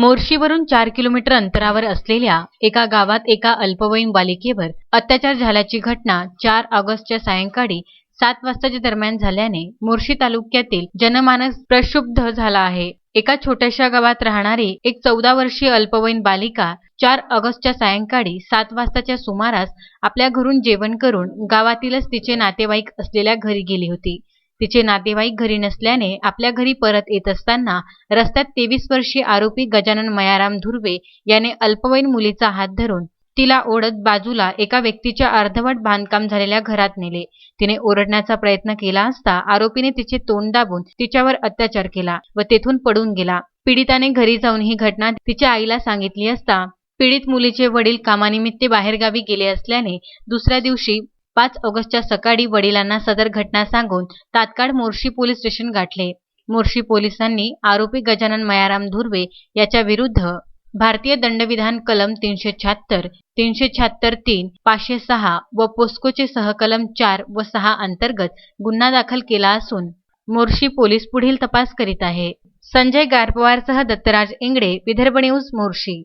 मोर्शीवरून चार किलोमीटर अंतरावर असलेल्या एका गावात एका अल्पवयीन बालिकेवर अत्याचार झाल्याची घटना चार ऑगस्टच्या सायंकाळी सात वाजताच्या दरम्यान झाल्याने मोर्शी तालुक्यातील जनमानस प्रक्षुब्ध झाला आहे. एका छोट्याशा गावात राहणारी एक चौदा वर्षीय अल्पवयीन बालिका चार ऑगस्टच्या सायंकाळी सात वाजताच्या सुमारास आपल्या घरून जेवण करून गावातीलच तिचे नातेवाईक असलेल्या घरी गेली होती. तिचे नातेवाईक घरी नसल्याने आपल्या घरी परत येत असताना रस्त्यात तेवीस वर्षीय आरोपी गजानन मयाराम धुर्वे याने अल्पवयीन मुलीचा हात धरून तिला ओढत बाजूला एका व्यक्तीच्या अर्धवट बांधकाम झालेल्या घरात नेले. तिने ओरडण्याचा प्रयत्न केला असता आरोपीने तिचे तोंड दाबून तिच्यावर अत्याचार केला व तेथून पडून गेला. पीडिताने घरी जाऊन ही घटना तिच्या आईला सांगितली असता पीडित मुलीचे वडील कामानिमित्त बाहेरगावी गेले असल्याने दुसऱ्या दिवशी पाच ऑगस्टच्या सकाळी वडिलांना सदर घटना सांगून तात्काळ मोर्शी पोलीस स्टेशन गाठले. मोर्शी पोलिसांनी आरोपी गजानन मयाराम धुर्वे याच्या विरुद्ध भारतीय दंडविधान कलम तीनशे शहात्तर तीनशे शहात्तर तीन पाचशे सहा व पोस्कोचे सहकलम चार व सहा अंतर्गत गुन्हा दाखल केला असून मोर्शी पोलीस पुढील तपास करीत आहे. संजय गारपवारसह दत्तराज इंगडे विदर्भ न्यूज मोर्शी.